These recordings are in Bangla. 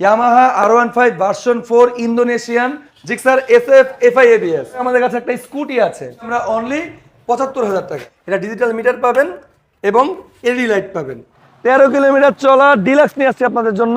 Yamaha R one five version four Indonesian Gixxer S F FI ABS আমাদের কাছে একটা স্কুটি আছে। আমরা অনলি পঁচাত্তর হাজার টাকা। এটা ডিজিটাল মিটার পাবেন এবং এলই লাইট পাবেন। তেরো কিলোমিটার চলা ডিলাক্স নিয়ে আসছে আপনাদের জন্য।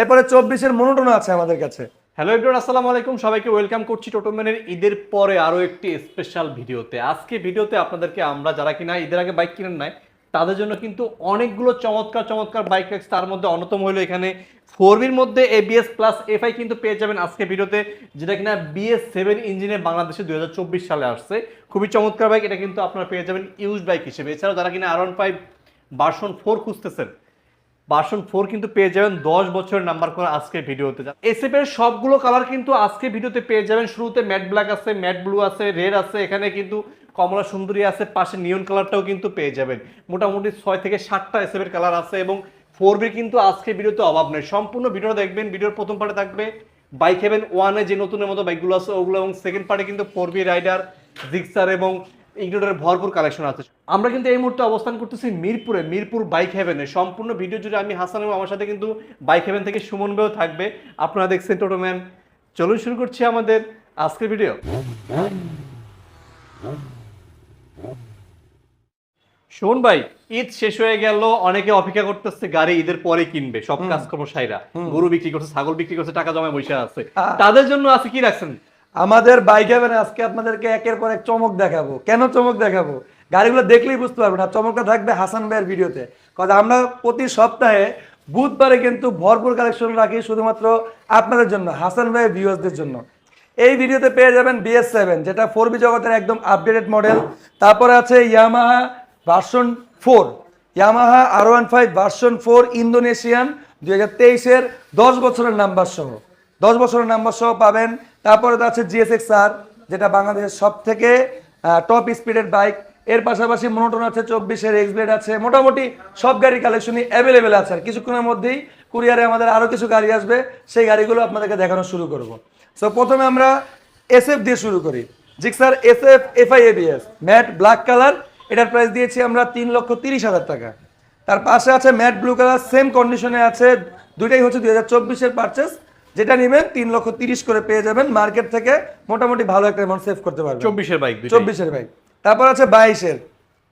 এরপরে চব্বিশের মনোটন আছে আমাদের কাছে। হ্যালো এভরিওয়ান আসসালামু আলাইকুম। সবাইকে ওয়েলকাম করছি টোটোম্যানের ঈদের পরে আরও একটি স্পেশাল ভিডিওতে আজকে ভিডিওতে আপনাদেরকে আমরা, যারা কিনা ঈদের আগে বাইক কিনেন নাই তাদের জন্য কিন্তু অনেকগুলো চমৎকার চমৎকার বাইক রাখছে তার মধ্যে অন্যতম হলো এখানে ফোর বির মধ্যে এবিএস প্লাস এফআই কিন্তু পেয়ে যাবেন আজকে ভিডিওতে, যেটা কিনা বিএস সেভেন ইঞ্জিনে বাংলাদেশে দুই হাজার চব্বিশ সালে আসছে। খুবই চমৎকার বাইক এটা কিন্তু আপনারা পেয়ে যাবেন ইউজ বাইক হিসেবে। এছাড়াও যারা কিনা R one five version four খুঁজতেছেন ভার্সন ফোর কিন্তু পেয়ে যাবেন দশ বছরের নাম্বার করে আজকে ভিডিওতে। এসএফ এর সবগুলো কালার কিন্তু আজকে ভিডিওতে পেয়ে যাবেন। শুরুতে ম্যাট ব্ল্যাক আছে ম্যাট ব্লু আছে রেড আছে, এখানে কিন্তু কমলা সুন্দরী আছে, পাশে নিয়ন কালারটাও কিন্তু পেয়ে যাবেন। মোটামুটি ছয় থেকে সাতটা এসএফ এর কালার আছে এবং ফোর কিন্তু আজকে ভিডিওতে অভাব নেই সম্পূর্ণ ভিডিও দেখবেন, ভিডিওর প্রথম পার্টে থাকবে বাইক হেভেন ওয়ানে যে নতুনের মতো বাইকগুলো আছে, ওগুলো এবং সেকেন্ড পার্টে কিন্তু ফোর বি রাইডার জিক্সার এবং ইগনোডের ভরপুর কালেকশন আছে। আমরা কিন্তু এই মুহূর্তে অবস্থান করতেছি মিরপুরে, মিরপুর বাইক হেভেনে সম্পূর্ণ ভিডিও জুড়ে আমি হাসান এবং আমার সাথে কিন্তু বাইক হেভেন থেকে সুমন বেও থাকবে। আপনারা দেখছেন টোটোম্যান চলুন শুরু করছি আমাদের আজকের ভিডিও। শোন ভাই ঈদ শেষ হয়ে গেল অনেকে অপেক্ষা করতেছে গাড়ি ঈদের পরে কিনবে সব কাজকর্ম সাইরা। গরু বিক্রি করছে ছাগল বিক্রি করছে টাকা জমা বসে আছে। তাদের জন্য আছে কি রাখছেন? আমাদের বাইক আজকে আপনাদেরকে একের পর এক চমক দেখাবো। কেন চমক দেখাবো? গাড়িগুলো দেখলেই বুঝতে পারবেন আর চমকটা থাকবে হাসান ভাইয়ের ভিডিওতে। কারণ আমরা প্রতি সপ্তাহে বুধবারে কিন্তু ভরপুর কালেকশন রাখি শুধুমাত্র আপনাদের জন্য হাসান ভাইয়ের ভিউয়ার্সদের জন্য। এই ভিডিওতে পেয়ে যাবেন বিএস সেভেন যেটা ফোর বি জগতের একদম আপডেটেড মডেল তারপরে আছে Yamaha version four Yamaha R one five version four Indonesian দুই হাজার তেইশের দশ বছরের নাম্বার সহ। দশ বছরের নাম্বার সহ পাবেন। তারপরে তো আছে জিএসএক্স আর যেটা বাংলাদেশের সব থেকে টপ স্পিডের বাইক এর পাশাপাশি মনোটন আছে, চব্বিশের এক্স ব্লেড আছে। মোটামুটি সব গাড়ির কালেকশনই অ্যাভেলেবেল আছে। আর কিছুক্ষণের মধ্যেই কুরিয়ারে আমাদের আরও কিছু গাড়ি আসবে। সেই গাড়িগুলো আপনাদেরকে দেখানো শুরু করব। সো প্রথমে আমরা এসএফ দিয়ে শুরু করি। Gixxer SF FI ABS matte black colour এটার প্রাইস দিয়েছি আমরা তিন লক্ষ তিরিশ হাজার টাকা। তার পাশে আছে ম্যাট ব্লু কালার সেম কন্ডিশনে আছে দুইটাই হচ্ছে দুই হাজার চব্বিশের পারচেস যেটা নেবেন তিন লক্ষ তিরিশ করে পেয়ে যাবেন মার্কেট থেকে মোটামুটি ভালো একটা অ্যামাউন্ট সেভ করতে পারবেন। চব্বিশের বাইক চব্বিশের বাইক তারপর আছে বাইশের।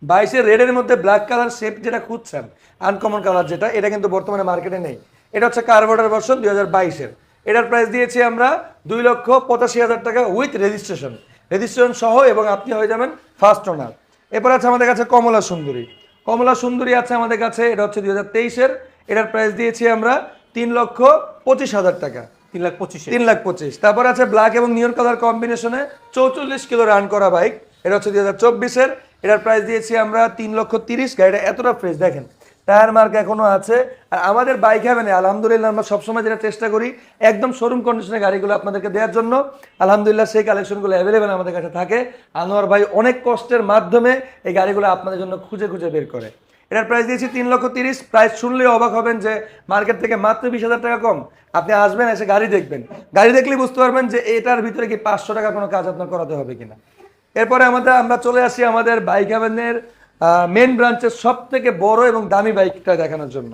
বাইশের রেডের মধ্যে ব্ল্যাক কালার শেপ যেটা খুঁজছেন আনকমন কালার যেটা এটা কিন্তু বর্তমানে মার্কেটে নেই। এটা হচ্ছে কার্বোর্ডের ভার্সন দুই হাজার বাইশের। এটার প্রাইস দিয়েছি আমরা দুই লক্ষ পঁচাশি হাজার টাকা উইথ রেজিস্ট্রেশন রেজিস্ট্রেশন সহ এবং আপনি হয়ে যাবেন ফার্স্ট ওনার এরপর আছে আমাদের কাছে কমলা সুন্দরী। কমলা সুন্দরী আছে আমাদের কাছে এটা হচ্ছে দুই হাজার তেইশের। এটার প্রাইস দিয়েছি আমরা তিন লক্ষ পঁচিশ হাজার টাকা। তিন লাখ পঁচিশ তিন লাখ পঁচিশ। তারপর আছে ব্ল্যাক এবং নিয়ন কালার কম্বিনেশনে চৌচল্লিশ কিলো রান করা বাইক এটা হচ্ছে দুই হাজার চব্বিশের। এটার প্রাইস দিয়েছি আমরা তিন লক্ষ তিরিশ। গাড়িটা এতটা ফ্রেশ দেখেন। টায়ার মার্ক এখনও আছে। আর আমাদের বাইক হবে না আলহামদুলিল্লাহ আমরা সবসময় যেটা চেষ্টা করি, একদম শোরুম কন্ডিশনের গাড়িগুলো আপনাদেরকে দেওয়ার জন্য। আলহামদুলিল্লাহ সেই কালেকশনগুলো অ্যাভেলেবেল আমাদের কাছে থাকে। আনোয়ার ভাই অনেক কষ্টের মাধ্যমে এই গাড়িগুলো আপনাদের জন্য খুঁজে খুঁজে বের করে। এটার প্রাইস দিয়েছি তিন লক্ষ তিরিশ। প্রাইস শুনলে অবাক হবেন যে মার্কেট থেকে মাত্র বিশ হাজার টাকা কম। আপনি আসবেন, এসে গাড়ি দেখবেন। গাড়ি দেখলেই বুঝতে পারবেন যে এটার ভিতরে কি পাঁচশো টাকা কোনো কাজ আপনার করাতে হবে কিনা। এরপরে আমাদের, আমরা চলে আসি আমাদের বাইক হ্যাভেনের মেন ব্রাঞ্চের সব থেকে বড় এবং দামি বাইকটা দেখানোর জন্য।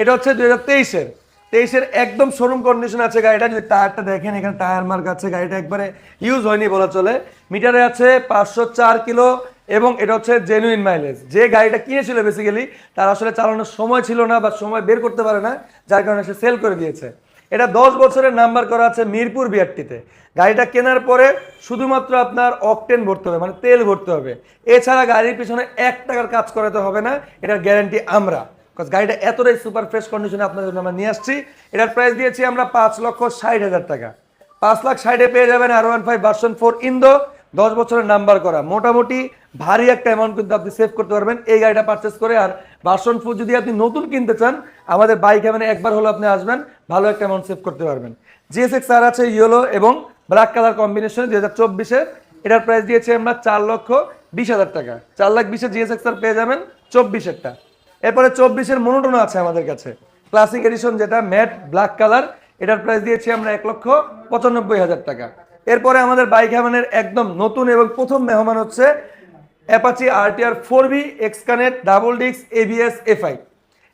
এটা হচ্ছে দুই হাজার তেইশের। তেইশের একদম শোরুম কন্ডিশন আছে গাড়িটা। যদি টায়ারটা দেখেন, এখানে টায়ার মার্ক আছে। গাড়িটা একবারে ইউজ হয়নি বলা চলে। মিটারে আছে পাঁচশো চার কিলো এবং এটা হচ্ছে জেনুইন মাইলেজ যে গাড়িটা কিনেছিল বেসিক্যালি তার আসলে চালানোর সময় ছিল না বা সময় বের করতে পারে না, যার কারণে সে সেল করে দিয়েছে। এটা দশ বছরের নাম্বার করা আছে মিরপুর বিআরটিতে। গাড়িটা কেনার পরে শুধুমাত্র আপনার অকটেন ভরতে হবে মানে তেল ভরতে হবে। এছাড়া গাড়ির পিছনে এক টাকার কাজ করাতে হবে না, এটার গ্যারান্টি আমরা। Because গাড়িটা এতটাই সুপার ফ্রেশ কন্ডিশনে আপনাদের জন্য আমরা নিয়ে আসছি। এটার প্রাইস দিয়েছি আমরা পাঁচ লক্ষ ষাট হাজার টাকা। পাঁচ লাখ ষাটে পেয়ে যাবেন R one five version four Indo দশ বছরের নাম্বার করা। মোটামুটি ভারী একটা অ্যামাউন্ট কিন্তু আপনি সেভ করতে পারবেন। এই গাড়িটা পারচেস করে আর ভার্সন ফোর যদি আপনি নতুন কিনতে চান, আমাদের বাইক মানে একবার হলো আপনি আসবেন, ভালো একটা অ্যামাউন্ট সেভ করতে পারবেন। জিএস এক্স আর আছে ইয়েলো এবং ব্ল্যাক কালার কম্বিনেশন দুই হাজার চব্বিশের এটার প্রাইস দিয়েছি আমরা চার লক্ষ বিশ হাজার টাকা। চার লাখ বিশে জিএস এক্স আর পেয়ে যাবেন চব্বিশেরটা। এরপরে চব্বিশের মনোটন আছে আমাদের কাছে। ক্লাসিক এডিশন যেটা ম্যাট ব্ল্যাক কালার এটার প্রাইস দিয়েছি আমরা এক লক্ষ পঁচানব্বই হাজার টাকা। এরপরে আমাদের বাইক হ্যামানের একদম নতুন এবং প্রথম মেহমান হচ্ছে Apache RTR four B X connect double ডিক্স এবিএস এফআই।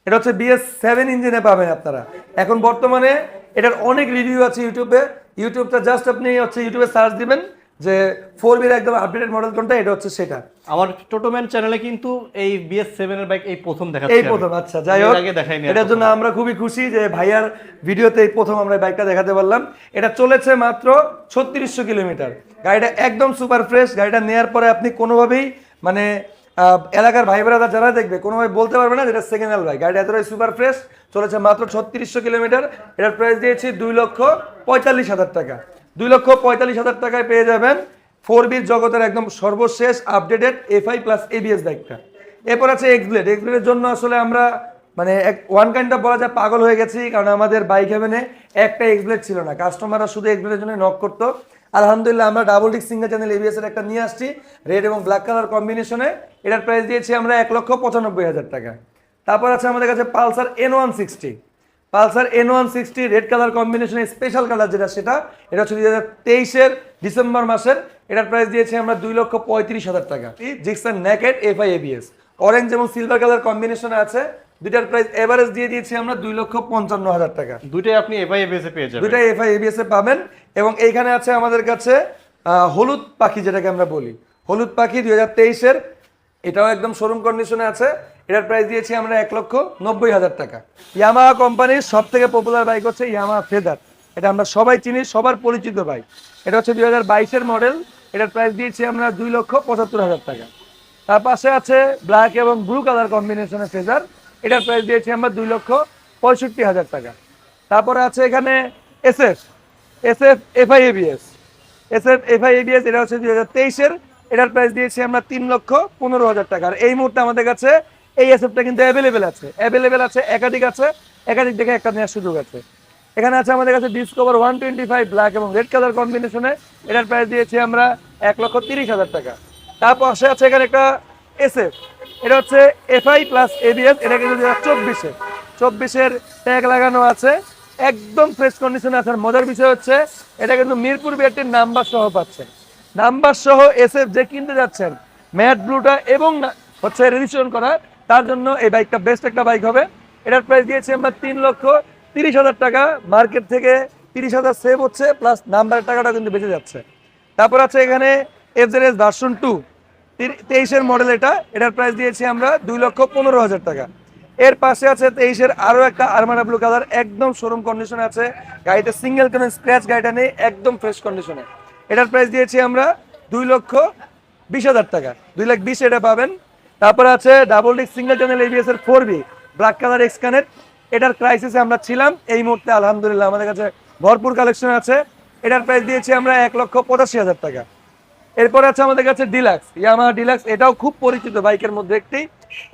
এটা হচ্ছে বিএস সেভেন ইঞ্জিনে পাবেন আপনারা। এখন বর্তমানে এটার অনেক রিভিউ আছে ইউটিউবে। ইউটিউবটা জাস্ট আপনি হচ্ছে ইউটিউবে সার্চ দিবেন যে ফোর বির একদম আপডেটেড মডেল কোনটা এটা হচ্ছে সেটা। আমার টোটোম্যান চ্যানেলে কিন্তু এই বিএস সেভেন এর বাইক এই প্রথম দেখাচ্ছি এই প্রথম আচ্ছা যাই হোক এটার জন্য আমরা খুবই খুশি যে ভাইয়ার ভিডিওতে এই প্রথম আমরা বাইকটা দেখাতে পারলাম। এটা চলেছে মাত্র ছত্রিশশো কিলোমিটার। গাড়িটা একদম সুপার ফ্রেশ গাড়িটা নেওয়ার পরে আপনি কোনোভাবেই মানে এলাকার ভাই বেড়াদা যারা দেখবে কোনোভাবে বলতে পারবে না যেটা সেকেন্ড হ্যান্ড বাইক গাড়িটা এতটাই সুপার ফ্রেশ চলেছে মাত্র ছত্রিশশো কিলোমিটার। এটার প্রাইস দিয়েছি দুই লক্ষ পঁয়তাল্লিশ হাজার টাকা। দুই লক্ষ পঁয়তাল্লিশ হাজার টাকায় পেয়ে যাবেন ফোর বির জগতের একদম সর্বশেষ আপডেটেড এফআই প্লাস এবিএস বাইকটা এরপর আছে এক্সব্লেড এক্সব্লেডের জন্য আসলে আমরা মানে এক ওয়ান কাইন্ডটা বলা যায় পাগল হয়ে গেছি, কারণ আমাদের বাইক হেভেনে একটা এক্সব্লেড ছিল না। কাস্টমাররা শুধু এক্সব্লেডের জন্য নক করতো। আলহামদুলিল্লাহ আমরা double disc single channel ABS এর একটা নিয়ে আসছি। রেড এবং ব্ল্যাক কালার কম্বিনেশনে এটার প্রাইস দিয়েছি আমরা এক লক্ষ পঁচানব্বই হাজার টাকা। তারপর আছে আমাদের কাছে Pulsar N one sixty Pulsar N one sixty red colour কম্বিনেশনে স্পেশাল কালার যেটা সেটা এটা হচ্ছে দুই হাজার তেইশের ডিসেম্বর মাসের। এটার প্রাইস দিয়েছি আমরা দুই লক্ষ পঁয়ত্রিশ হাজার টাকা। Gixxer naked FI ABS orange এবং সিলভার কালার কম্বিনেশনে আছে। দুইটার প্রাইস এভারেজ দিয়ে দিয়েছি আমরা দুই লক্ষ পঞ্চান্ন হাজার টাকা। দুইটাই আপনি এফআই এবিএস এ পেয়ে যাবেন। দুইটাই এফআই এবিএস এ পাবেন। এবং এইখানে আছে আমাদের কাছে হলুদ পাখি যেটাকে আমরা বলি। হলুদ পাখি দুই হাজার তেইশের, এটাও একদম শোরুম কন্ডিশনে আছে। এটার প্রাইস দিয়েছি আমরা এক লক্ষ নব্বই হাজার টাকা। ইয়ামাহা কোম্পানির সব থেকে পপুলার বাইক হচ্ছে ইয়ামাহা ফেদার। এটা আমরা সবাই চিনি, সবার পরিচিত বাইক এটা হচ্ছে দুই হাজার বাইশের মডেল এটার প্রাইস দিয়েছি আমরা দুই লক্ষ পঁচাত্তর হাজার টাকা। তার পাশে আছে ব্ল্যাক এবং ব্লু কালার কম্বিনেশনের ফেজার এটার প্রাইস দিয়েছি আমরা দুই লক্ষ পঁয়ষট্টি হাজার টাকা। তারপরে আছে এখানে SF SF FI ABS SF FI ABS এটা হচ্ছে দুই হাজার তেইশের। এটার প্রাইস দিয়েছি আমরা তিন লক্ষ পনেরো হাজার টাকা। আর এই মুহূর্তে আমাদের কাছে এই এসএফটা কিন্তু অ্যাভেলেবেল আছে। অ্যাভেলেবেল আছে, একাধিক আছে, একাধিক দেখে একটা নেওয়ার সুযোগ আছে। এখানে আছে আমাদের কাছে Discover one twenty five black এবং রেড কালার কম্বিনেশনে এটার প্রাইস দিয়েছি আমরা এক লক্ষ তিরিশ হাজার টাকা। তার পাশে আছে এখানে একটা এসএফ এটা হচ্ছে এফআই প্লাস এবিএস এটা কিন্তু দু হাজার চব্বিশের চব্বিশের ট্যাগ লাগানো আছে। একদম ফ্রেশ কন্ডিশনে আছে। আর মজার বিষয় হচ্ছে, এটা কিন্তু মিরপুর বিআরটির নাম্বার সহ পাচ্ছেন নাম্বার সহ এসএফ যে কিনতে যাচ্ছেন ম্যাট ব্লুটা এবং হচ্ছে রেজিস্ট্রেশন করা, তার জন্য এই বাইকটা বেস্ট একটা বাইক হবে। এটার প্রাইস দিয়েছি আমরা তিন লক্ষ তিরিশ হাজার টাকা। মার্কেট থেকে তিরিশ হাজার সেভ হচ্ছে প্লাস নাম্বারের টাকাটা কিন্তু বেঁচে যাচ্ছে। তারপর আছে এখানে এফজেড ভার্সন টু তেইশের মডেল এটা। এটার প্রাইস দিয়েছি আমরা দুই লক্ষ পনেরো হাজার টাকা। এর পাশে আছে তেইশের আরও একটা আরমানা ব্লু কালার একদম শোরুম কন্ডিশনে আছে। গাড়িতে সিঙ্গেল কোনো স্ক্র্যাচ গাড়িটা নেই, একদম ফ্রেশ কন্ডিশনে এটার প্রাইস দিয়েছি আমরা দুই লক্ষ বিশ হাজার টাকা। দুই লাখ বিশ এটা পাবেন। তারপরে আছে double disc single channel ABS এর four B black colour X connect এটার ক্রাইসিসে আমরা ছিলাম, এই মুহূর্তে আলহামদুলিল্লাহ আমাদের কাছে ভরপুর কালেকশন আছে। এটার প্রাইস দিয়েছি আমরা এক লক্ষ পঁচাশি হাজার টাকা। এরপর আছে আমাদের কাছে ডিলাক্স ইয়ামাহা ডিলাক্স এটাও খুব পরিচিত বাইকের মধ্যে একটি।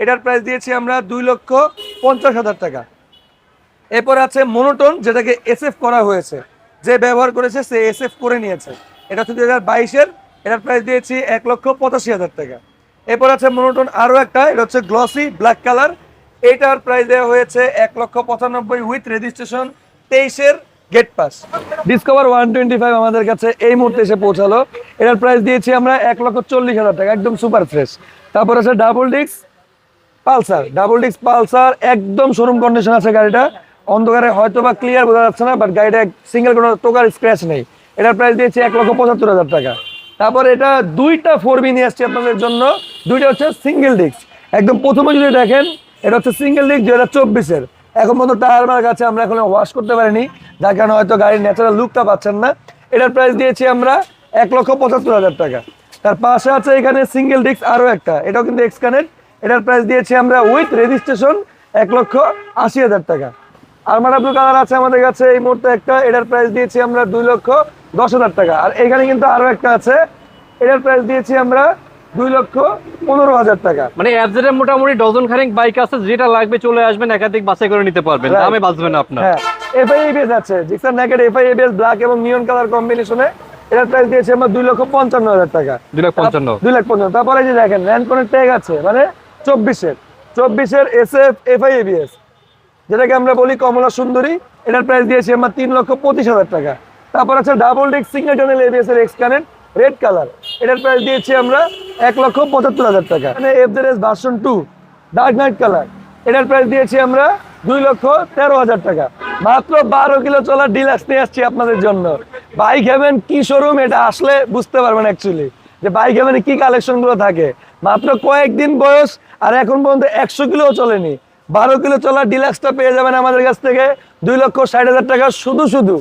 এটার প্রাইস দিয়েছি আমরা দুই লক্ষ পঞ্চাশ হাজার টাকা। এরপর আছে মনোটন যেটাকে এসএফ করা হয়েছে। যে ব্যবহার করেছে, সে এসএফ করে নিয়েছে। এটা হচ্ছে দুই হাজার বাইশের, এটার প্রাইস দিয়েছি এক লক্ষ পঁচাশি হাজার টাকা। এরপর আছে মনোটন আরও একটা, এটা হচ্ছে গ্লসি ব্ল্যাক কালার এটার প্রাইস দেওয়া হয়েছে এক লক্ষ পঁচানব্বই উইথ রেজিস্ট্রেশন তেইশের gate pass Discover one twenty five আমাদের কাছে এই মুহূর্তে এসে পৌঁছালো। এটার প্রাইস দিয়েছি আমরা এক লক্ষ চল্লিশ হাজার টাকা, একদম সুপার ফ্রেশ তারপর আছে double disc Pulsar double disc Pulsar, একদম শোরুম কন্ডিশন আছে গাড়িটা। অন্ধকারে হয়তো বা ক্লিয়ার বোঝা যাচ্ছে না বাট গাড়িটা সিঙ্গেল কোনো টোকার স্ক্র্যাচ নেই। এটার প্রাইস দিয়েছি এক লক্ষ পঁচাত্তর হাজার টাকা। তারপর এটা দুইটা ফোর বি নিয়ে আসছি আপনাদের জন্য। দুইটা হচ্ছে সিঙ্গেল ডিস্ক একদম প্রথমে যদি দেখেন, এটা হচ্ছে সিঙ্গেল ডিস্ক দু হাজার চব্বিশের। এখন পর্যন্ত টায়ার মার্ক আছে, আমরা এখন ওয়াশ করতে পারিনি। যার কারণে হয়তো গাড়ির ন্যাচারাল লুকটা পাচ্ছেন না। এটার প্রাইস দিয়েছি আমরা এক লক্ষ পঁচাত্তর হাজার টাকা। তার পাশে আছে এখানে সিঙ্গেল ডিস্ক আরও একটা। এটাও কিন্তু এক্স কানেক্ট এটার প্রাইস দিয়েছি আমরা উইথ রেজিস্ট্রেশন এক লক্ষ আশি হাজার টাকা। আরমারা ব্লু কালার আছে আমাদের কাছে এই মুহূর্তে একটা এটার প্রাইস দিয়েছি আমরা দুই লক্ষ দশ হাজার টাকা। আর এখানে কিন্তু আরও একটা আছে এটার প্রাইস দিয়েছি আমরা দুই লক্ষ পনেরো হাজার টাকা। মানে এর মোটামুটি ডজন খানিক বাইক আছে যেটা লাগবে চলে আসবেন একাধিক বাছাই করে নিতে পারবেন. দামে বাঁচবে না আপনার। হ্যাঁ এফআই এবিএস আছে Gixxer naked FI ABS black এবং নিয়ন কালার কম্বিনেশনে এটার প্রাইস দিয়েছি আমরা দুই লক্ষ পঞ্চান্ন হাজার টাকা। দুই লাখ পঞ্চান্ন। দুই লাখ পঞ্চান্ন। তারপরে যে দেখেন র্যানকনের ট্যাগ আছে মানে চব্বিশের চব্বিশের এস এফ এফআই এবিএস যেটাকে আমরা বলি কমলা সুন্দরী। এটার প্রাইস দিয়েছি আমরা তিন লক্ষ পঁচিশ হাজার টাকা। তারপর আছে double disc single channel ABS এর এক্স কানেক্ট রেড কালার এটার প্রাইস দিয়েছি আমরা এক লক্ষ পঁচাত্তর হাজার টাকা। মানে FZ version two dark knight colour এটার প্রাইস দিয়েছি আমরা দুই লক্ষ তেরো হাজার টাকা। মাত্র বারো কিলো চলার ডিলাক্স নিয়ে আসছি আপনাদের জন্য। বাইক হেভেন কি শোরুম এটা আসলে বুঝতে পারবেন অ্যাকচুয়ালি যে বাইক হেভেনে কি কালেকশনগুলো থাকে? মাত্র কয়েকদিন বয়স, আর এখন পর্যন্ত একশো কিলো চলেনি। বারো কিলো চলার ডিলাক্সটা পেয়ে যাবেন আমাদের কাছ থেকে দুই লক্ষ ষাট হাজার টাকা শুধু শুধু।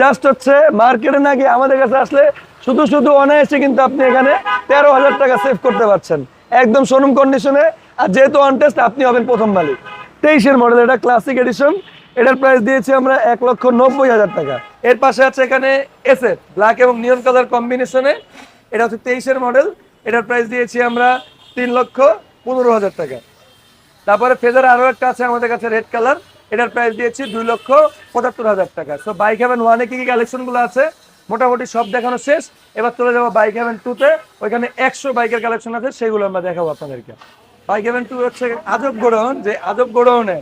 জাস্ট হচ্ছে মার্কেটে নাকি আমাদের কাছে আসলে শুধু শুধু অনায়াসে কিন্তু আপনি এখানে তেরো হাজার টাকা সেভ করতে পারছেন। একদম শোরুম কন্ডিশনে আর যেহেতু অনটেস্ট আপনি হবেন প্রথম মালিক তেইশের মডেল এটা ক্লাসিক এডিশন এটার প্রাইস দিয়েছি আমরা এক লক্ষ নব্বই হাজার টাকা। এর পাশে আছে এখানে এসে ব্ল্যাক এবং নিয়ন কালার কম্বিনেশনে এটা হচ্ছে তেইশের মডেল এটার প্রাইস দিয়েছি আমরা তিন লক্ষ পনেরো হাজার টাকা। তারপরে ফেজার আরও একটা আছে আমাদের কাছে রেড কালার এটার প্রাইস দিয়েছি দুই লক্ষ পঁচাত্তর হাজার টাকা। সো বাইক হ্যাভেন ওয়ানে কি কি কালেকশনগুলো আছে? মোটামুটি সব দেখানো শেষ। এবার চলে যাব বাইক হ্যাভেন টুতে ওইখানে একশো বাইকের কালেকশন আছে, সেগুলো আমরা দেখাবো আপনাদেরকে। বাইক হ্যাভেন টু হচ্ছে আজব গোডাউন, যে আজব গোডাউনে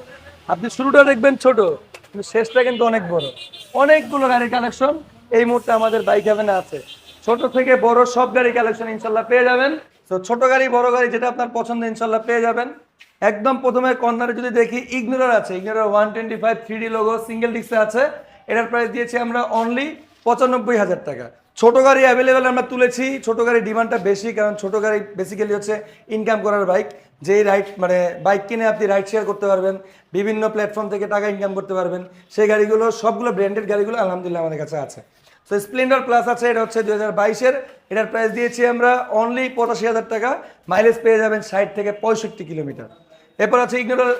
আপনি শুরুটা দেখবেন ছোট, কিন্তু শেষটা কিন্তু অনেক বড়। অনেকগুলো গাড়ির কালেকশন এই মুহূর্তে আমাদের বাইক হ্যাভেনে আছে। ছোট থেকে বড় সব গাড়ি কালেকশন ইনশাল্লাহ পেয়ে যাবেন। তো ছোট গাড়ি, বড় গাড়ি যেটা আপনার পছন্দ ইনশাল্লাহ পেয়ে যাবেন। একদম প্রথমে কর্নারে যদি দেখি ইগনোরার আছে। Ignitor one twenty five three D logo single ডিস্কে আছে। এটার প্রাইস দিয়েছি আমরা অনলি পঁচানব্বই হাজার টাকা। ছোট গাড়ি অ্যাভেলেবেল আমরা তুলেছি। ছোট গাড়ির ডিমান্ডটা বেশি, কারণ ছোট গাড়ি বেসিক্যালি হচ্ছে ইনকাম করার বাইক যেই রাইড মানে বাইক কিনে আপনি রাইড শেয়ার করতে পারবেন। বিভিন্ন প্ল্যাটফর্ম থেকে টাকা ইনকাম করতে পারবেন। সেই গাড়িগুলো, সবগুলো ব্র্যান্ডেড গাড়িগুলো আলহামদুলিল্লাহ আমাদের কাছে আছে। তো স্প্লেন্ডার প্লাস আছে এটা হচ্ছে দুই হাজার বাইশের। এটার প্রাইস দিয়েছি আমরা অনলি পঁচাশি হাজার টাকা। মাইলেজ পেয়ে যাবেন ষাট থেকে পঁয়ষট্টি কিলোমিটার। এরপর আছে ইগনোরার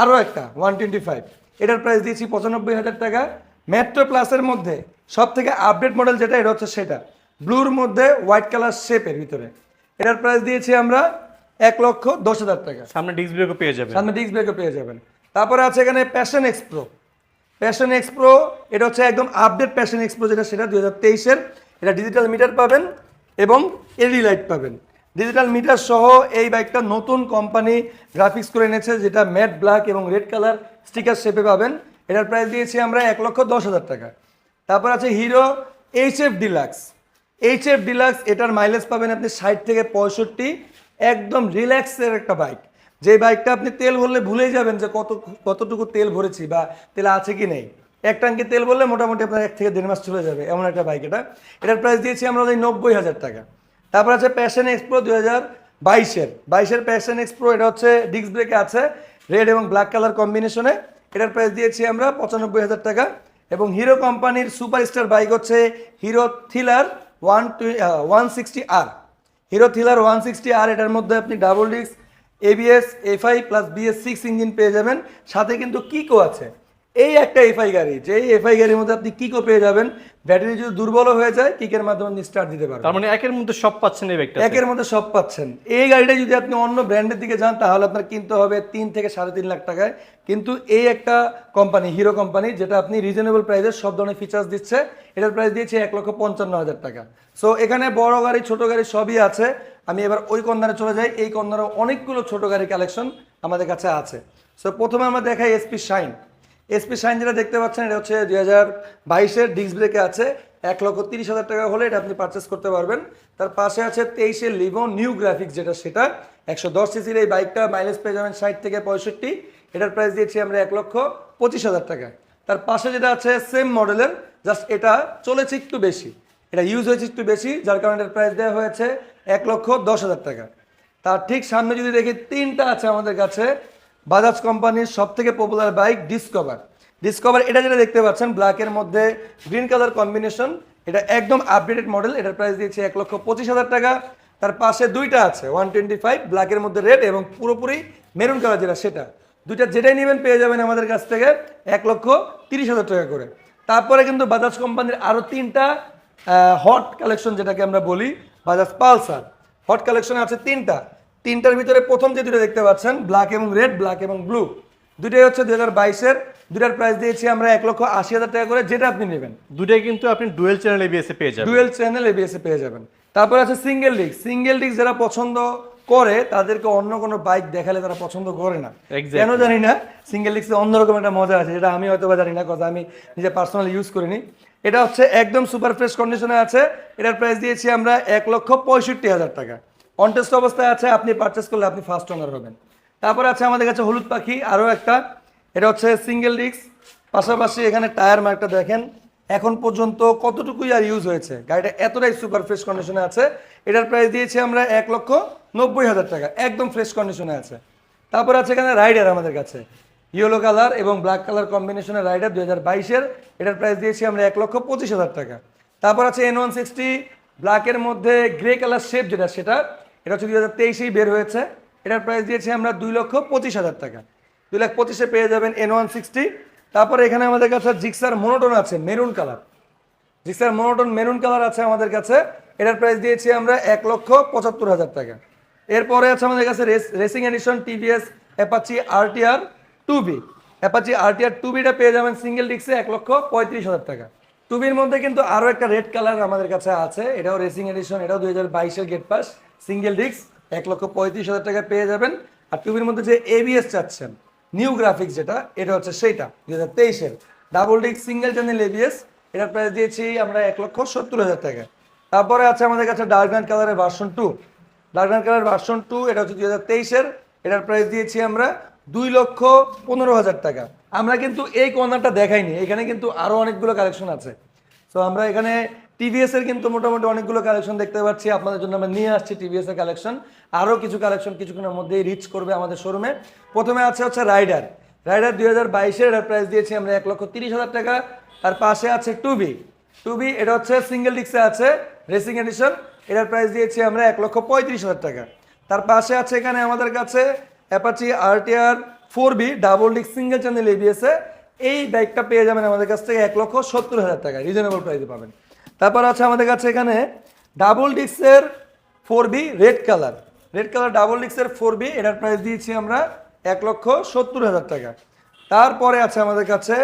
আরও একটা ওয়ান টোয়েন্টি ফাইভ এটার প্রাইস দিয়েছি পঁচানব্বই হাজার টাকা। মেট্রো প্লাসের মধ্যে সব থেকে আপডেট মডেল যেটা এটা হচ্ছে সেটা। ব্লুর মধ্যে হোয়াইট কালার শেপের ভিতরে। এটার প্রাইস দিয়েছি আমরা এক লক্ষ দশ হাজার টাকা। সামনে ডিস্ক ব্রেকও পেয়ে যাবেন। সামনে ডিস্ক ব্রেকও পেয়ে যাবেন। তারপরে আছে এখানে প্যাশন এক্সপ্রো প্যাশন এক্সপ্রো এটা হচ্ছে একদম আপডেট প্যাশন এক্সপ্রো যেটা, সেটা দু হাজার তেইশের। এটা ডিজিটাল মিটার পাবেন এবং এলই লাইট পাবেন। ডিজিটাল মিটার সহ এই বাইকটা নতুন কোম্পানি গ্রাফিক্স করে এনেছে, যেটা ম্যাট ব্ল্যাক এবং রেড কালার স্টিকার শেপে পাবেন। এটার প্রাইস দিয়েছি আমরা এক লক্ষ দশ হাজার টাকা। তারপর আছে Hero H F Deluxe H F Deluxe এটার মাইলেজ পাবেন আপনি ষাট থেকে পঁয়ষট্টি। একদম রিল্যাক্সের একটা বাইক যে বাইকটা আপনি তেল ভরলে ভুলেই যাবেন যে কত, কতটুকু তেল ভরেছি বা তেল আছে কি নেই। এক ট্যাঙ্কি তেল বললে মোটামুটি আপনার এক থেকে দেড় মাস চলে যাবে এমন একটা বাইক এটা। এটার প্রাইস দিয়েছি আমরা ওই নব্বই হাজার টাকা। তারপর আছে প্যাশন এক্সপ্রো দুই হাজার বাইশের। বাইশের প্যাশন এক্সপ্রো এটা হচ্ছে ডিস্ক ব্রেকে আছে রেড এবং ব্ল্যাক কালার কম্বিনেশনে এটার প্রাইস দিয়েছি আমরা পঁচানব্বই হাজার টাকা এবং হিরো কোম্পানির সুপারস্টার বাইক হচ্ছে Hero Thriller one two one sixty R Hero Thriller one sixty R এটার মধ্যে আপনি double disc ABS FI plus BS six engine পেয়ে যাবেন। সাথে কিন্তু কিকো আছে। এই একটা এফআই গাড়ি যে এফআই গাড়ির মধ্যে আপনি কিকো পেয়ে যাবেন ব্যাটারি যদি দুর্বল হয়ে যায় কিকের মাধ্যমে আপনি স্টার্ট দিতে পারবেন। তার মানে একের মধ্যে সব পাচ্ছেন এই ব্যাগটা একের মধ্যে সব পাচ্ছেন। এই গাড়িটা যদি আপনি অন্য ব্র্যান্ডের দিকে যান তাহলে আপনার কিনতে হবে তিন থেকে সাড়ে তিন লাখ টাকায়। কিন্তু এই একটা কোম্পানি হিরো কোম্পানি যেটা আপনি রিজনেবল প্রাইসে সব ধরনের ফিচার্স দিচ্ছে এটার প্রাইস দিয়েছে এক লক্ষ পঞ্চান্ন হাজার টাকা। সো এখানে বড় গাড়ি ছোট গাড়ি সবই আছে। আমি এবার ওই কর্নারে চলে যাই এই কর্নারে অনেকগুলো ছোট গাড়ি কালেকশন আমাদের কাছে আছে। সো প্রথমে আমরা দেখাই এসপি শাইন এসপি সাইন যেটা দেখতে পাচ্ছেন, এটা হচ্ছে দুই হাজার বাইশের ডিস্ক ব্রেকে আছে। এক লক্ষ তিরিশ হাজার টাকা হলে এটা আপনি পারচেস করতে পারবেন। তার পাশে আছে তেইশের লিভো নিউ গ্রাফিক্স যেটা সেটা। একশো দশ সিসির এই বাইকটা মাইলেজ পেয়ে যাবেন ষাট থেকে পঁয়ষট্টি। এটার প্রাইস দিয়েছি আমরা এক লক্ষ পঁচিশ হাজার টাকা। তার পাশে যেটা আছে সেম মডেলের জাস্ট এটা চলেছে একটু বেশি। এটা ইউজ হয়েছে একটু বেশি, যার কারণে এটার প্রাইস দেওয়া হয়েছে এক লক্ষ দশ হাজার টাকা। তার ঠিক সামনে যদি দেখি, তিনটা আছে আমাদের কাছে। বাজাজ কোম্পানির সব থেকে পপুলার বাইক ডিসকভার ডিসকভার এটা যেটা দেখতে পাচ্ছেন ব্ল্যাকের মধ্যে গ্রিন কালার কম্বিনেশন এটা একদম আপডেটেড মডেল এটার প্রাইস দিয়েছে এক লক্ষ পঁচিশ হাজার টাকা। তার পাশে দুইটা আছে ওয়ান টোয়েন্টি ফাইভ ব্ল্যাকের মধ্যে রেড এবং পুরোপুরি মেরুন কালার যেটা, সেটা। দুইটা যেটাই নেবেন পেয়ে যাবেন আমাদের কাছ থেকে এক লক্ষ তিরিশ হাজার টাকা করে। তারপরে কিন্তু বাজাজ কোম্পানির আরও তিনটা হট কালেকশন যেটাকে আমরা বলি, বাজাজ পালসার। হট কালেকশন আছে তিনটা তিনটার ভিতরে প্রথম যে দুটো দেখতে পাচ্ছেন ব্ল্যাক এবং রেড ব্ল্যাক এবং ব্লু দুটোই হচ্ছে দুই হাজার বাইশের। দুটার প্রাইস দিয়েছি আমরা এক লক্ষ আশি হাজার টাকা করে যেটা আপনি নেবেন। দুটাই কিন্তু আপনি ডুয়েল চ্যানেল এবিএসে পেয়ে যাবেন। ডুয়েল চ্যানেল এবিএসে পেয়ে যাবেন। তারপর আছে সিঙ্গেল ডিস্ক সিঙ্গেল ডিস্ক যারা পছন্দ করে তাদেরকে অন্য কোনো বাইক দেখালে তারা পছন্দ করে না. কেন জানি না সিঙ্গেল ডিস্কে অন্যরকম একটা মজা আছে যেটা আমি হয়তো বা জানি না কথা আমি নিজে পার্সোনালি ইউজ করিনি। এটা হচ্ছে একদম সুপার ফ্রেশ কন্ডিশনে আছে। এটার প্রাইস দিয়েছি আমরা এক লক্ষ পঁয়ষট্টি হাজার টাকা। অনটেস্ট অবস্থায় আছে, আপনি পারচেস করলে আপনি ফার্স্ট ওনার হবেন। তারপর আছে আমাদের কাছে হলুদ পাখি, আরও একটা। এটা হচ্ছে সিঙ্গেল ডিস্ক পাশাপাশি এখানে টায়ার মার্কটা দেখেন। এখন পর্যন্ত কতটুকুই আর ইউজ হয়েছে? গাড়িটা এতটাই সুপার ফ্রেশ কন্ডিশনে আছে। এটার প্রাইস দিয়েছি আমরা এক লক্ষ নব্বই হাজার টাকা। একদম ফ্রেশ কন্ডিশনে আছে। তারপর আছে এখানে রাইডার আমাদের কাছে। ইয়েলো কালার এবং ব্ল্যাক কালার কম্বিনেশনের রাইডার দু হাজার বাইশের। এটার প্রাইস দিয়েছি আমরা এক লক্ষ পঁচিশ হাজার টাকা। তারপর আছে এন ওয়ান সিক্সটি ব্ল্যাকের মধ্যে গ্রে কালার শেপ যেটা, সেটা এটা হচ্ছে দুই হাজার তেইশেই বের হয়েছে। এটার প্রাইস দিয়েছি আমরা দুই লক্ষ পঁচিশ হাজার টাকা। দুই লাখ পঁচিশে পেয়ে যাবেন এন ওয়ান সিক্সটি তারপরে এখানে আমাদের কাছে জিক্সার মনোটন আছে maroon colour Gixxer monotone maroon colour আছে আমাদের কাছে। এটার প্রাইস দিয়েছি আমরা এক লক্ষ পঁচাত্তর হাজার টাকা। এরপরে আছে আমাদের কাছে racing edition TVS Apache RTR two V Apache RTR two beta পেয়ে যাবেন সিঙ্গেল ডিক্সে এক লক্ষ পঁয়ত্রিশ হাজার টাকা। টু বির মধ্যে কিন্তু আরও একটা রেড কালার আমাদের কাছে আছে। এটাও রেসিং এডিশন এটাও দুই হাজার বাইশের গেট পাস সিঙ্গেল ডিক্স এক লক্ষ পঁয়ত্রিশ হাজার টাকা পেয়ে যাবেন। আর টু বির মধ্যে যে এবিএস চাচ্ছেন নিউ গ্রাফিক্স যেটা, এটা হচ্ছে সেইটা, দুই হাজার তেইশের। ডাবল ডিক্স সিঙ্গেল চ্যানেল এবিএস এটার প্রাইস দিয়েছি আমরা এক লক্ষ সত্তর হাজার টাকা তারপরে আছে আমাদের কাছে ডার্ক গ্রান্ড কালারের version two dark grand colour version two এটা হচ্ছে দুই হাজার তেইশের। এটার প্রাইস দিয়েছি আমরা দুই লক্ষ পনেরো হাজার টাকা। আমরা কিন্তু এই কর্নারটা দেখাইনি, এখানে কিন্তু আরও অনেকগুলো কালেকশন আছে। তো আমরা এখানে টিভিএস এর কিন্তু মোটামুটি অনেকগুলো কালেকশন দেখতে পাচ্ছি, আপনাদের জন্য আমরা নিয়ে আসছি টিভিএস এর কালেকশন আরও কিছু কালেকশন কিছুক্ষণের মধ্যেই রিচ করবে আমাদের শোরুমে প্রথমে আছে হচ্ছে রাইডার রাইডার দুই হাজার বাইশের এটার প্রাইস দিয়েছি আমরা এক লক্ষ তিরিশ হাজার টাকা। তার পাশে আছে টু বি টু বি এটা হচ্ছে সিঙ্গেল ডিক্সে আছে রেসিং এডিশন এটার প্রাইস দিয়েছি আমরা এক লক্ষ পঁয়ত্রিশ হাজার টাকা। তার পাশে আছে এখানে আমাদের কাছে Apache RTR four V double ডিক্স সিঙ্গেল চ্যানেল এবিএসে এই বাইকটা পেয়ে যাবেন আমাদের কাছ থেকে এক লক্ষ সত্তর হাজার টাকা রিজনেবল প্রাইসে পাবেন। তারপর আছে আমাদের কাছে এখানে double ডিক্সের four V red colour red colour double ডিক্সের four V এটার প্রাইস দিয়েছি আমরা এক লক্ষ সত্তর হাজার টাকা। তারপরে আছে আমাদের কাছে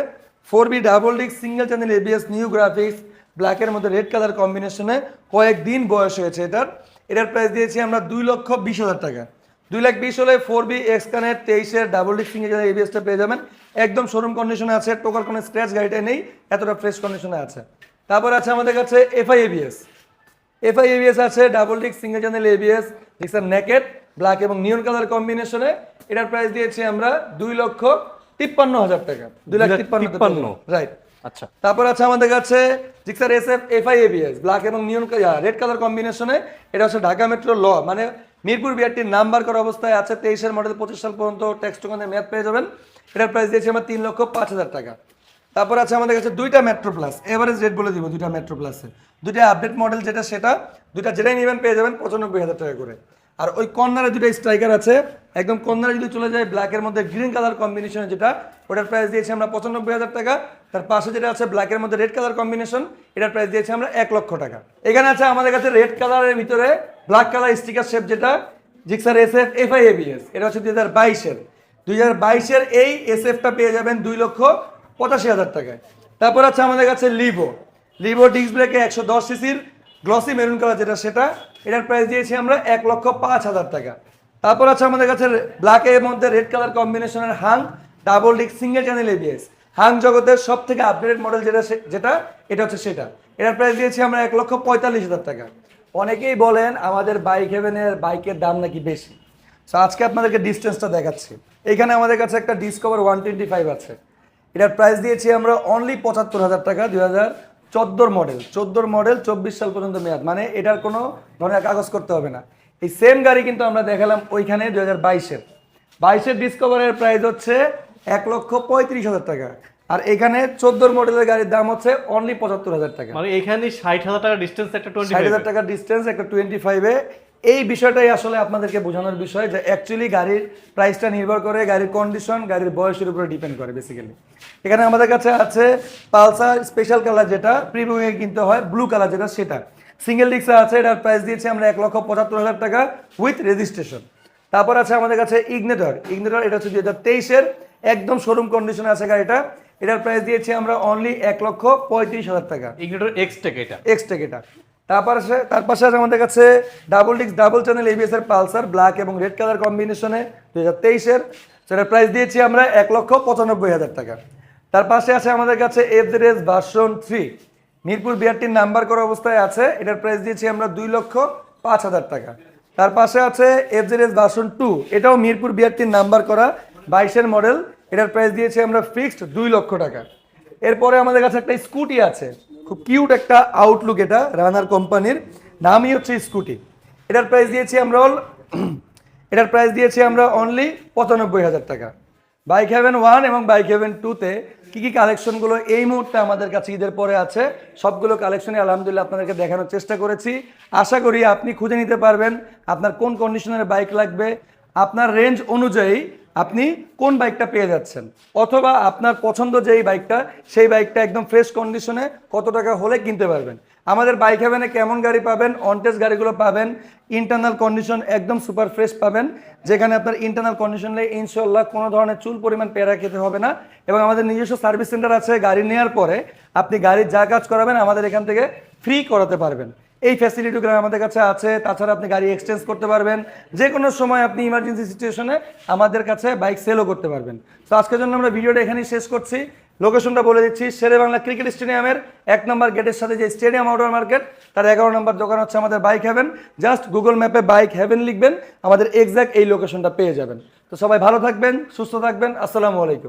ফোর বি ডাবল ডিক্স single channel ABS new graphics ব্ল্যাকের মধ্যে রেড কালার কম্বিনেশনে কয়েকদিন বয়স হয়েছে এটার। এটার প্রাইস দিয়েছি আমরা দুই লক্ষ বিশ হাজার টাকা। দুই লাখ বিশ হলে ফোর বি এক্স কানের তেইশের ডাবল সিঙ্গেল চ্যানেল এবিএসটা পেয়ে যাবেন। একদম শোরুম কন্ডিশনে আছে টোকার কোনো স্ক্র্যাচ গাড়িটা নেই এতটা ফ্রেশ কন্ডিশনে আছে। তারপর আছে আমাদের কাছে এফআই এবিএস এফআই এবিএস আছে ডাবল ডিক্স single channel ABS Gixxer naked black এবং নিয়ন কালার কম্বিনেশনে এটার প্রাইস দিয়েছি আমরা দুই লক্ষ তিপ্পান্ন হাজার টাকা। দুই লাখ তিপ্পান্ন তিপ্পান্ন। রাইট আচ্ছা। তারপর আছে আমাদের কাছে Gixxer S F FI ABS black এবং নিয়ন রেড কালার কম্বিনেশনে এটা হচ্ছে ঢাকা মেট্রো ল মানে মিরপুর বিআরটির নাম্বার করা অবস্থায় আছে তেইশের মডেল পঁচিশ সাল পর্যন্ত ট্যাক্স টোকানের মেয়াদ পেয়ে যাবেন। এটার প্রাইস দিয়েছি আমার তিন লক্ষ পাঁচ হাজার টাকা। তারপর আছে আমাদের কাছে দুইটা মেট্রো প্লাস এভারেজ রেট বলে দিব দুইটা মেট্রো প্লাসে দুইটা আপডেট মডেল যেটা, সেটা, দুইটা যেটাই নেবেন পেয়ে যাবেন পঁচানব্বই হাজার টাকা করে। আর ওই কর্নারে দুটো স্ট্রাইকার আছে। একদম কর্নারে যদি চলে যায় ব্ল্যাকের মধ্যে গ্রিন কালার কম্বিনেশন যেটা, ওটার প্রাইস দিয়েছি আমরা পঁচানব্বই হাজার টাকা। তার পাশে যেটা আছে ব্ল্যাকের মধ্যে রেড কালার কম্বিনেশন এটার প্রাইস দিয়েছি আমরা এক লক্ষ টাকা। এখানে আছে আমাদের কাছে রেড কালারের ভিতরে ব্ল্যাক কালার স্টিকার শেপ যেটা Gixxer S F F I ABS এটা হচ্ছে দুই হাজার বাইশের দুই হাজার বাইশের এই এস এফটা পেয়ে যাবেন দুই লক্ষ পঁচাশি হাজার টাকায়। তারপর আছে আমাদের কাছে লিভো লিভো ডিস্ক ব্রেকে একশো দশ সিসির গ্লসি মেরুন কালার যেটা, সেটা এটার প্রাইস দিয়েছি আমরা এক লক্ষ পাঁচ হাজার টাকা। তারপর আছে আমাদের কাছে ব্ল্যাকের মধ্যে রেড কালার কম্বিনেশনের Hang double disc single channel ABS Hang জগতের সব থেকে আপডেটেড মডেল যেটা যেটা, এটা হচ্ছে সেটা। এটার প্রাইস দিয়েছি আমরা এক লক্ষ পঁয়তাল্লিশ হাজার টাকা। অনেকেই বলেন আমাদের বাইক হেভেনের বাইকের দাম নাকি বেশি। সো আজকে আপনাদেরকে ডিস্টেন্সটা দেখাচ্ছি। এখানে আমাদের কাছে একটা ডিসকভার ওয়ান টোয়েন্টি ফাইভ আছে। এটার প্রাইস দিয়েছি আমরা অনলি পঁচাত্তর হাজার টাকা, দুই হাজার চোদ্দোর মডেল চোদ্দোর মডেল চব্বিশ সাল পর্যন্ত মেয়াদ। মানে এটার কোনো ধরনের কাগজ করতে হবে না। এই সেম গাড়ি কিন্তু আমরা দেখালাম ওইখানে দু হাজার বাইশের। বাইশের ডিসকভারের প্রাইস হচ্ছে এক লক্ষ পঁয়ত্রিশ হাজার টাকা। আর এখানে চোদ্দোর মডেলের গাড়ির দাম হচ্ছে অনলি পঁচাত্তর হাজার টাকা। মানে এখানে ষাট হাজার টাকা ডিস্টেন্স একটা টোয়েন্টি ষাট হাজার টাকার ডিস্টেন্স একটা টোয়েন্টি ফাইভে এই বিষয়টাই আসলে আপনাদেরকে বোঝানোর বিষয় যে অ্যাকচুয়ালি গাড়ির প্রাইসটা নির্ভর করে গাড়ির কন্ডিশন গাড়ির বয়সের উপরে ডিপেন্ড করে বেসিক্যালি এখানে আমাদের কাছে আছে পালসার স্পেশাল কালার যেটা প্রিমিয়ামে কিনতে হয় ব্লু কালার যেটা সেটা। সিঙ্গেল ডিক্সা আছে এটার প্রাইস দিয়েছি আমরা এক লক্ষ পঁচাত্তর হাজার টাকা উইথ রেজিস্ট্রেশন তারপর আছে আমাদের কাছে ইগনেটর ইগনেটর এটা হচ্ছে দুই হাজার তেইশের একদম শোরুম কন্ডিশনে আছে গাড়িটা। এটার প্রাইস দিয়েছি আমরা অনলি এক লক্ষ পঁয়ত্রিশ হাজার টাকা। ইগনেটর এক্স টেক এটা। এক্সটেক এটা। তারপর তার পাশে আছে আমাদের কাছে ডাবল ডিক্স ডাবল চ্যানেল এবিএস এর পালসার ব্ল্যাক এবং রেড কালার কম্বিনেশনে দুই হাজার তেইশের। সেটার প্রাইস দিয়েছি আমরা এক লক্ষ পঁচানব্বই হাজার টাকা। তার পাশে আছে আমাদের কাছে F S version three Mirpur বিআরটির number করা অবস্থায় আছে, এটার প্রাইস দিয়েছি আমরা দুই লক্ষ পাঁচ হাজার টাকা। তার পাশে আছে এফ এস ভার্সন টু এটাও মিরপুর বিআরটির নাম্বার করা বাইশের মডেল এটার প্রাইস দিয়েছি আমরা ফিক্সড দুই লক্ষ টাকা। এরপরে আমাদের কাছে একটা স্কুটি আছে খুব কিউট একটা আউটলুক এটা রানার কোম্পানির নামই হচ্ছে স্কুটি এটার প্রাইস দিয়েছি আমরা all- এটার প্রাইস দিয়েছি আমরা অনলি পঁচানব্বই হাজার টাকা। বাইক হ্যাভেন ওয়ান এবং বাইক হেভেন টুতে কী কী কালেকশনগুলো এই মুহূর্তে আমাদের কাছে ঈদের পরে আছে, সবগুলো কালেকশনই আলহামদুলিল্লাহ আপনাদেরকে দেখানোর চেষ্টা করেছি। আশা করি আপনি খুঁজে নিতে পারবেন আপনার কোন কন্ডিশনের বাইক লাগবে, আপনার রেঞ্জ অনুযায়ী আপনি কোন বাইকটা পেয়ে যাচ্ছেন? অথবা আপনার পছন্দ যেই বাইকটা, সেই বাইকটা একদম ফ্রেশ কন্ডিশনে কত টাকা হলে কিনতে পারবেন? আমাদের বাইক হেভেনে কেমন গাড়ি পাবেন অনটেস গাড়িগুলো পাবেন ইন্টারনাল কন্ডিশন একদম সুপার ফ্রেশ পাবেন, যেখানে আপনার ইন্টারনাল কন্ডিশনে ইনশাল্লাহ কোনো ধরনের চুল পরিমাণ পেরা খেতে হবে না। এবং আমাদের নিজস্ব সার্ভিস সেন্টার আছে, গাড়ি নেওয়ার পরে আপনি গাড়ির যা কাজ করাবেন, আমাদের এখান থেকে ফ্রি করাতে পারবেন। এই ফ্যাসিলিটিগুলো আমাদের কাছে আছে। তাছাড়া আপনি গাড়ি এক্সচেঞ্জ করতে পারবেন। যে কোনো সময় আপনি ইমার্জেন্সি সিচুয়েশনে আমাদের কাছে বাইক সেলও করতে পারবেন। তো আজকের জন্য আমরা ভিডিওটা এখানেই শেষ করছি। লোকেশনটা বলে দিচ্ছি শেরে বাংলা ক্রিকেট স্টেডিয়ামের এক নম্বর গেটের সাথে যে স্টেডিয়াম আউটডোর মার্কেট তার এগারো নম্বর দোকান হচ্ছে আমাদের বাইক হ্যাভেন জাস্ট গুগল ম্যাপে বাইক হ্যাভেন লিখবেন, আমাদের এক্সাক্ট এই লোকেশনটা পেয়ে যাবেন। তো সবাই ভালো থাকবেন, সুস্থ থাকবেন। আসসালামু আলাইকুম।